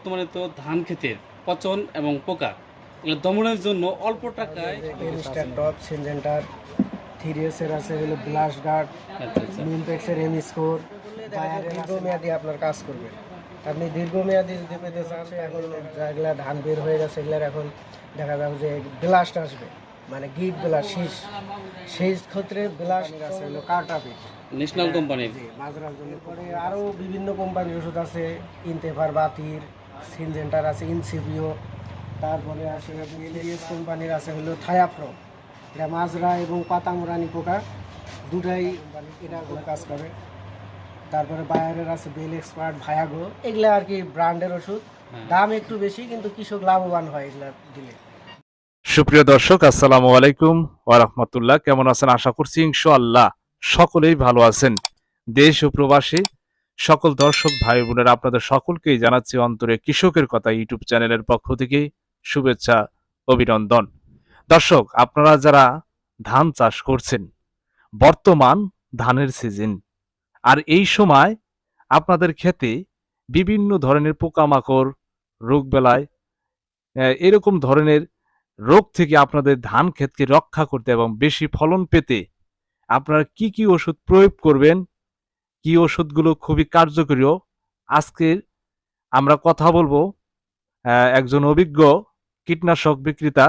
বর্তমানে তো ধান ক্ষেতের পচন এবং পোকা এগুলো দমনের জন্য অল্প টাকায় টপ সিনজেন্টার থ্রি আছে হলো ব্লাস্ট গার্ড আচ্ছা। আচ্ছা এম স্কোর দীর্ঘমেয়াদী আপনার কাজ করবে। আপনি দীর্ঘমেয়াদী যদি পেতে চান এখন যেগুলা ধান বের হয়ে গেছে এগুলার এখন দেখা যাবে যে ব্লাস্ট আসবে। মানে গিট ব্লাস্ট শীষ। সেই ক্ষেত্রে ব্লাস্ট আছে হলো কার্টাপিক ন্যাশনাল কোম্পানির মাজরার জন্য। পরে আরও বিভিন্ন কোম্পানির ওষুধ আছে ইনতেফার বাতির সিনজেন্টার আছে ইনসিপিও তারপরে আছে এলিএস কোম্পানির আছে হলো থায়াপ্রো এটা মাজরা এবং পাতামুরানি পোকা দুটাই এটা কোনো কাজ করে। তারপরে বায়ারের আছে বেল এক্সপার্ট ভায়াগো এগুলো আর কি ব্র্যান্ডের ওষুধ। দাম একটু বেশি কিন্তু কৃষক লাভবান হয় এগুলো দিলে। সুপ্রিয় দর্শক আসসালামু আলাইকুম ওয়ারাহমাতুল্লাহ কেমন আছেন? আশা করছি ইনশাআল্লাহ সকলেই ভালো আছেন। দেশ ও প্রবাসী সকল দর্শক ভাই বোনেরা আপনাদের সকলকেই জানাচ্ছি অন্তরে কৃষকের কথা ইউটিউব চ্যানেলের পক্ষ থেকে শুভেচ্ছা অভিনন্দন। দর্শক আপনারা যারা ধান চাষ করছেন বর্তমান ধানের সিজন আর এই সময় আপনাদের ক্ষেতে বিভিন্ন ধরনের পোকামাকড় রোগবেলায় আহ, এরকম ধরনের রোগ থেকে আপনাদের ধান ক্ষেতকে রক্ষা করতে এবং বেশি ফলন পেতে আপনারা কি কি ওষুধ প্রয়োগ করবেন কি ওষুধগুলো খুবই কার্যকরীও। আজকে আমরা কথা বলব একজন অভিজ্ঞ কীটনাশক বিক্রেতা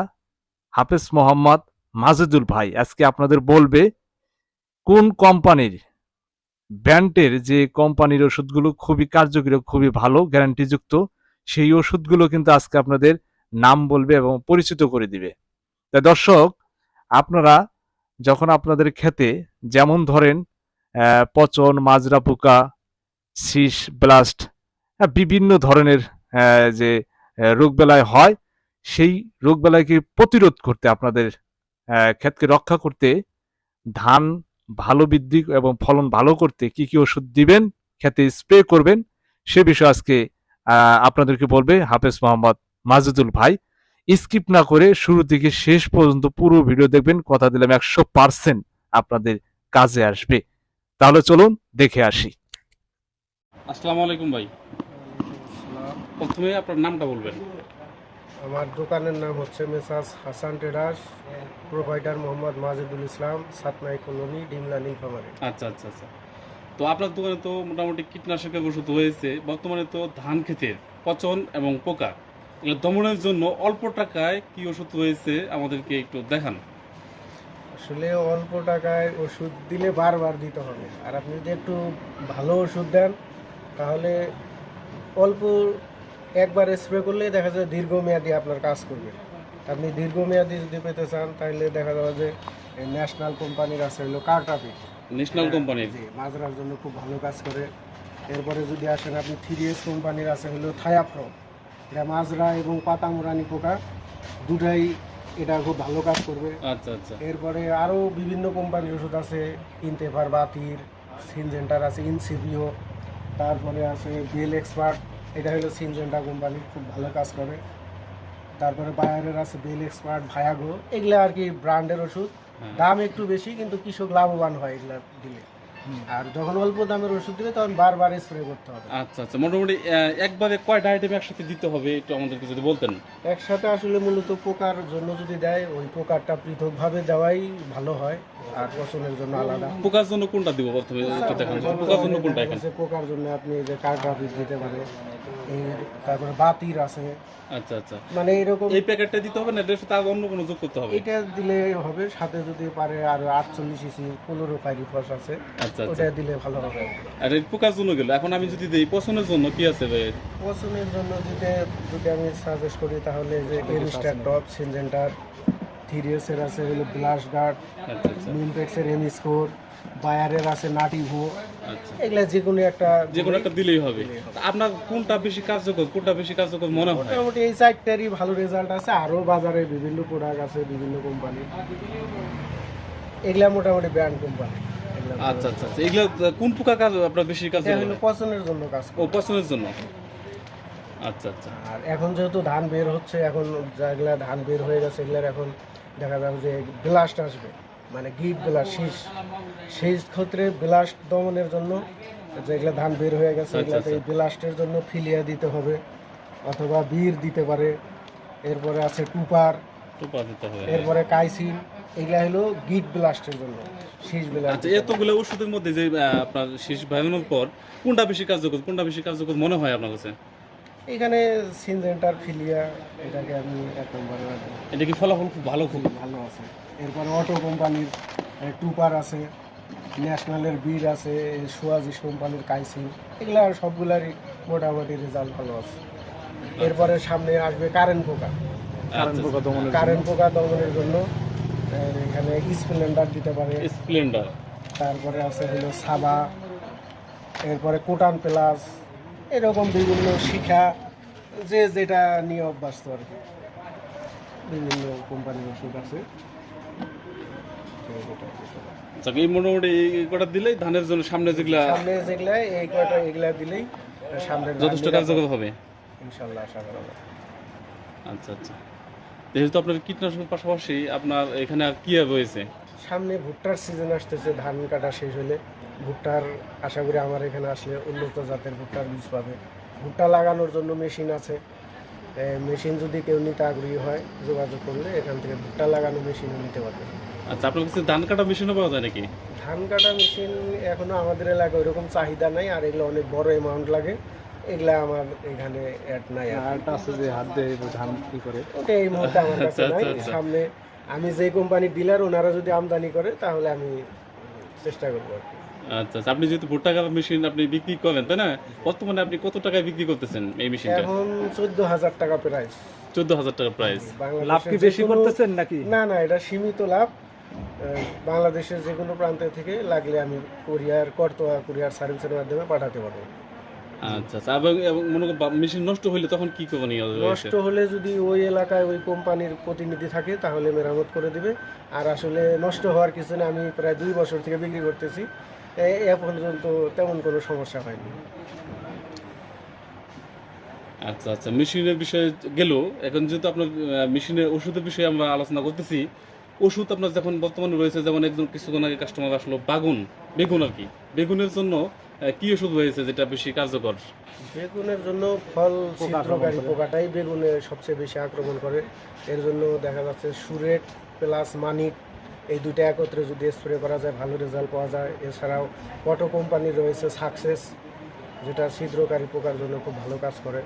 হাফেজ মোহাম্মদ মাজেদুল ভাই। আজকে আপনাদের বলবে, কোন কোম্পানির ব্র্যান্ডের যে কোম্পানির ওষুধগুলো খুবই কার্যকরী, খুবই ভালো, গ্যারান্টিযুক্ত, সেই ওষুধগুলো কিন্তু আজকে আপনাদের নাম বলবে এবং পরিচিত করে দিবে। তা দর্শক, আপনারা যখন আপনাদের খেতে যেমন ধরেন পচন, মাজরা পোকা, শীষ, ব্লাস্ট বিভিন্ন ধরনের যে রোগবেলায় হয়, সেই রোগবেলাকে প্রতিরোধ করতে, আপনাদের ক্ষেতকে রক্ষা করতে ধান ভালো বৃদ্ধি এবং ফলন ভালো করতে কি কি ওষুধ দিবেন, খেতে স্প্রে করবেন, সে বিষয়ে আজকে আপনাদেরকে বলবে হাফেজ মোহাম্মদ মাজেদুল ভাই। স্কিপ না করে শুরু থেকে শেষ পর্যন্ত পুরো ভিডিও দেখবেন, কথা দিলাম একশো পার্সেন্ট আপনাদের কাজে আসবে। তাহলে চলুন দেখে আসি। আসসালামু আলাইকুম ভাই। প্রথমে আপনার নামটা বলবেন। আমার দোকানের নাম হচ্ছে Messrs Hasan traders provider Mohammad Majedul Islam Satmai colony Dimla Nilphamari. আচ্ছা আচ্ছা আচ্ছা। তো আপনার দোকানে তো মোটামুটি কীটনাশকের ওষুধ হয়েছে। বর্তমানে তো ধান ক্ষেতের পচন এবং পোকা এগুলো দমনের জন্য অল্প টাকায় কি ওষুধ হয়েছে আমাদেরকে একটু দেখান। আসলে অল্প টাকায় ওষুধ দিলে বারবার দিতে হবে। আর আপনি যদি একটু ভালো ওষুধ দেন তাহলে অল্প একবার স্প্রে করলে দেখা যায় দীর্ঘমেয়াদী আপনার কাজ করবে। আপনি দীর্ঘমেয়াদী যদি পেতে চান তাহলে দেখা যাবে যে ন্যাশনাল কোম্পানির আছে হলো কার্টাপিক ন্যাশনাল কোম্পানির? জি মাজরার জন্য খুব ভালো কাজ করে। এরপরে যদি আসেন আপনি থ্রি এস কোম্পানির আছে হলো থায়াপ্রো এটা মাজরা এবং পাতামুরানি পোকা দুটাই এটা খুব ভালো কাজ করবে। আচ্ছা আচ্ছা। এরপরে আরও বিভিন্ন কোম্পানির ওষুধ আছে ইনতেফার বাতির সিনজেন্টার আছে ইনসিপিও তারপরে আছে বিএল এক্সপার্ট এটা হলো সিনজেন্টা কোম্পানি খুব ভালো কাজ করে। তারপরে বায়ারের আছে বেল এক্সপার্ট ভায়াগো এগুলো আর কি ব্র্যান্ডের ওষুধ। হ্যাঁ। দাম একটু বেশি কিন্তু কৃষক লাভবান হয় এগুলো দিলে। আর যখন অল্প দামের ওষুধ দিবে তখন বারবার স্প্রে করতে হবে। আচ্ছা আচ্ছা মোটামুটি একবারে কয়টা আইটেম একসাথে দিতে হবে একটু আমাদেরকে যদি বলতেন? একসাথে আসলে মূলত পোকার জন্য যদি দেয় ওই পোকারটা পৃথকভাবে দেওয়াই ভালো হয় আর পচনের জন্য আলাদা। পোকার জন্য কোনটা দিব প্রথমে? পোকার জন্য কোনটা এখানে? পোকার জন্য আপনি যে কার্ডাফিস দিতে পারে এই তারপরে বাতির আছে। আচ্ছা আচ্ছা। মানে এরকম এই প্যাকেটটা দিতে হবে না? এটার সাথে আর অন্য কোনো যোগ করতে হবে? এটা দিলে হবে সাথে যদি পারে আর আটচল্লিশ ইসি পনেরো ফাইরিফস আছে। আচ্ছা ওটা আচ্ছা। দিলে ভালো হবে আর এই পোকার জন্য গেল। এখন আমি যদি দিই পছন্দের জন্য কি আছে ভাই পছন্দের জন্য দিতে যদি আমি সাজেস্ট করি তাহলে যে এরিস্টার টপ সিনজেন্টার থিরিয়াসের আছে হলো গার্ড আচ্ছা আচ্ছা। এম স্কোর বায়ারের আছে নাটিভো আচ্ছা। এগুলা যে কোনো একটা যে কোনো একটা দিলেই হবে। আপনার কোনটা বেশি কার্যকর কোনটা বেশি কার্যকর মনে হয়? মোটামুটি এই চারটারই ভালো রেজাল্ট আছে। আরও বাজারে বিভিন্ন প্রোডাক্ট আছে বিভিন্ন কোম্পানি এগুলা মোটামুটি ব্র্যান্ড কোম্পানি আচ্ছা আচ্ছা আচ্ছা। এগুলো কোন পোকা কাজ আপনার বেশি কাজ হলো পছন্দের জন্য কাজ। ও পছন্দের জন্য। আচ্ছা আচ্ছা। আর এখন যেহেতু ধান বের হচ্ছে এখন যেগুলা ধান বের হয়ে গেছে এগুলার এখন দেখা যাবে যে ব্লাস্ট আসবে। মানে গিট ব্লাস্ট শীষ সেই ক্ষেত্রে ব্লাস্ট দমনের জন্য যেগুলা ধান বের হয়ে গেছে এগুলাতে এই ব্লাস্টের জন্য ফিলিয়া দিতে হবে অথবা বীর দিতে পারে। এরপরে আছে টুপার। টোপা দিতে হবে। এরপরে কাইসিন। এগুলা হলো গিট ব্লাস্টের জন্য শীষ ব্লাস্ট আচ্ছা এতগুলো ওষুধের মধ্যে যে আপনার শীষ ভাঙানোর পর কোনটা বেশি কার্যকর কোনটা বেশি কার্যকর মনে হয় আপনার কাছে? এখানে সিনজেন্টার ফিলিয়া এটাকে আমি এক নম্বরে রাখব। এটা কি ফলাফল খুব ভালো খুব? ভালো আছে। এরপরে অটো কোম্পানির টুপার আছে ন্যাশনালের বীর আছে সুয়াজিস কোম্পানির কাইসিন এগুলা সবগুলারই মোটামুটি রেজাল্ট ভালো আছে। এরপরে সামনে আসবে কারেন্ট পোকা। আচ্ছা, কারেন্ট পোকা দমনের জন্য এখানে স্প্লেন্ডার দিতে পারে। স্প্লেন্ডার। তারপরে আছে হলো সাবা এরপরে কোটান প্লাস এরকম বিভিন্ন শিখা যে যেটা নিয়ে অভ্যস্ত আর কি। বিভিন্ন কোম্পানির ওষুধ আছে। আচ্ছা এই মোটামুটি এই কটা দিলেই ধানের জন্য সামনে যেগুলা সামনে যেগুলা এই কয়টা এগুলা দিলেই সামনে যথেষ্ট কার্যকর হবে। ইনশাল্লাহ আশা করা আচ্ছা আচ্ছা। যেহেতু আপনার কীটনাশকের পাশাপাশি আপনার এখানে আর কি রয়েছে? সামনে ভুট্টার সিজন আসতেছে ধান কাটা শেষ হলে ভুট্টার আশা করি আমার এখানে আসলে উন্নত জাতের ভুট্টার বীজ পাবে। ভুট্টা লাগানোর জন্য মেশিন আছে। মেশিন যদি কেউ নিতে আগ্রহী হয় যোগাযোগ করলে এখান থেকে ভুট্টা লাগানো মেশিনও নিতে পারবে। আচ্ছা আপনার কাছে ধান কাটা মেশিনও পাওয়া যায় নাকি? ধান কাটা মেশিন এখনও আমাদের এলাকায় ওইরকম চাহিদা নাই আর এগুলো অনেক বড় অ্যামাউন্ট লাগে। এগুলা আমার এখানে অ্যাড নাই আর আরেকটা আছে যে হাত দিয়ে ধান কি করে। ওটা এই মুহূর্তে আমার কাছে আচ্ছা, নাই। আচ্ছা, আচ্ছা। সামনে আমি যে কোম্পানির ডিলার ওনারা যদি আমদানি করে তাহলে আমি চেষ্টা করব আর কি। আচ্ছা আচ্ছা। আপনি যেহেতু ভুট্টা কাটা মেশিন আপনি বিক্রি করেন তাই না? বর্তমানে আপনি কত টাকায় বিক্রি করতেছেন এই মেশিনটা এখন চোদ্দ হাজার টাকা প্রাইস চোদ্দ হাজার টাকা প্রাইস লাভ কি বেশি করতেছেন নাকি? না না এটা সীমিত লাভ। বাংলাদেশের যে কোনো প্রান্ত থেকে লাগলে আমি কুরিয়ার করতোয়া কুরিয়ার সার্ভিসের মাধ্যমে পাঠাতে পারব। আচ্ছা আচ্ছা। এবং এবং মনে করুন মেশিন নষ্ট হলে তখন কি করবেন ইয়ে নষ্ট হলে যদি ওই এলাকায় ওই কোম্পানির প্রতিনিধি থাকে তাহলে মেরামত করে দিবে। আর আসলে নষ্ট হওয়ার কিছু না আমি প্রায় দুই বছর থেকে বিক্রি করতেছি। এ- পর্যন্ত তেমন কোনো সমস্যা হয়নি। আচ্ছা আচ্ছা। মেশিনের বিষয়ে গেল। এখন যেহেতু আপনার মেশিনের ওষুধের বিষয়ে আমরা আলোচনা করতেছি ওষুধ আপনার যখন বর্তমানে রয়েছে যেমন একজন কিছুক্ষণ আগে কাস্টমার আসলো বাগুন বেগুন আর কি। বেগুনের জন্য কি ওষুধ রয়েছে যেটা বেশি কার্যকর? বেগুনের জন্য ফল ছিদ্রকারী পোকাটাই বেগুনে সবচেয়ে বেশি আক্রমণ করে। এর জন্য দেখা যাচ্ছে সুরেট প্লাস মানিক এই দুইটা একত্রে যদি স্প্রে করা যায় ভালো রেজাল্ট পাওয়া যায়। এছাড়াও অটো কোম্পানির রয়েছে সাকসেস যেটা ছিদ্রকারী পোকার জন্য খুব ভালো কাজ করে।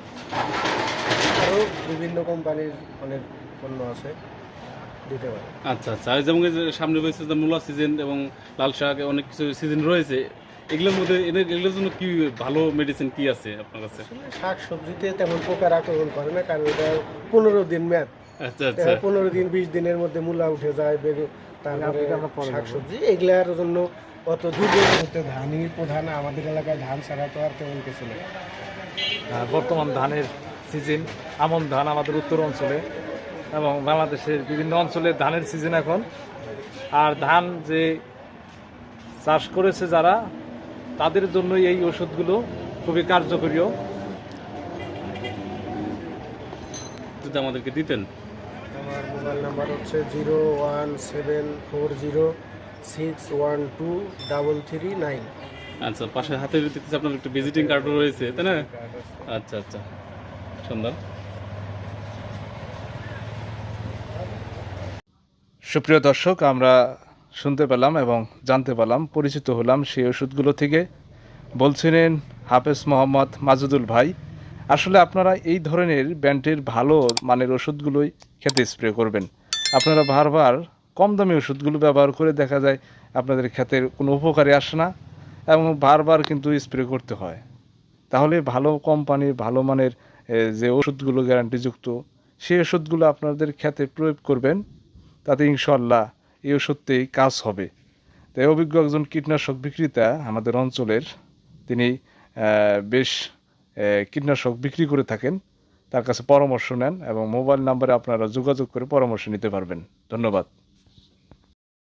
আরও বিভিন্ন কোম্পানির অনেক পণ্য আছে দিতে পারে। আচ্ছা আচ্ছা। আর যেমন সামনে রয়েছে যে মূলা সিজন এবং লাল শাক অনেক কিছু সিজন রয়েছে। এগুলোর মধ্যে এদের- এগুলোর জন্য কি ভালো মেডিসিন কি আছে আপনার কাছে? শাক সবজিতে তেমন পোকার আক্রমণ করে না কারণ এটা পনেরো দিন মেয়াদ। আচ্ছা আচ্ছা। পনেরো দিন বিশ দিনের মধ্যে মূলা উঠে যায় বেগুন তারপরে শাকসবজি। এগুলার জন্য অত দুধের মধ্যে ধানই প্রধান আমাদের এলাকায় ধান ছাড়া তো আর তেমন কিছু নেই। বর্তমান ধানের সিজন আমন ধান আমাদের উত্তর অঞ্চলে এবং বাংলাদেশের বিভিন্ন অঞ্চলে ধানের সিজন এখন। আর ধান যে চাষ করেছে যারা তাদের জন্য এই ওষুধগুলো খুবই কার্যকরীয়। যদি আমাদেরকে দিতেন। আমার মোবাইল নাম্বার হচ্ছে zero one seven four zero six one two double three nine. আচ্ছা পাশে হাতে দেখতেছি আপনার একটা ভিজিটিং কার্ডও রয়েছে তাই না? আচ্ছা আচ্ছা সুন্দর। সুপ্রিয় দর্শক আমরা শুনতে পেলাম এবং জানতে পারলাম পরিচিত হলাম সেই ওষুধগুলো থেকে। বলছিলেন হাফেজ মোহাম্মদ মাজুদুল ভাই, আসলে আপনারা এই ধরনের ব্যান্ডের ভালো মানের ওষুধগুলোই খেতে স্প্রে করবেন। আপনারা বারবার কম দামি ওষুধগুলো ব্যবহার করে দেখা যায় আপনাদের ক্ষেতের কোনো উপকারে আসে না এবং বারবার কিন্তু স্প্রে করতে হয়। তাহলে ভালো কোম্পানির, ভালো মানের যে ওষুধগুলো গ্যারান্টিযুক্ত সেই ওষুধগুলো আপনাদের ক্ষেতে প্রয়োগ করবেন। তাতে ইনশাল্লাহ এই ওষুধতেই কাজ হবে। তাই অভিজ্ঞ একজন কীটনাশক বিক্রেতা আমাদের অঞ্চলের, তিনি বেশ কীটনাশক বিক্রি করে থাকেন। তার কাছে পরামর্শ নেন এবং মোবাইল নাম্বারে আপনারা যোগাযোগ করে পরামর্শ নিতে পারবেন। ধন্যবাদ।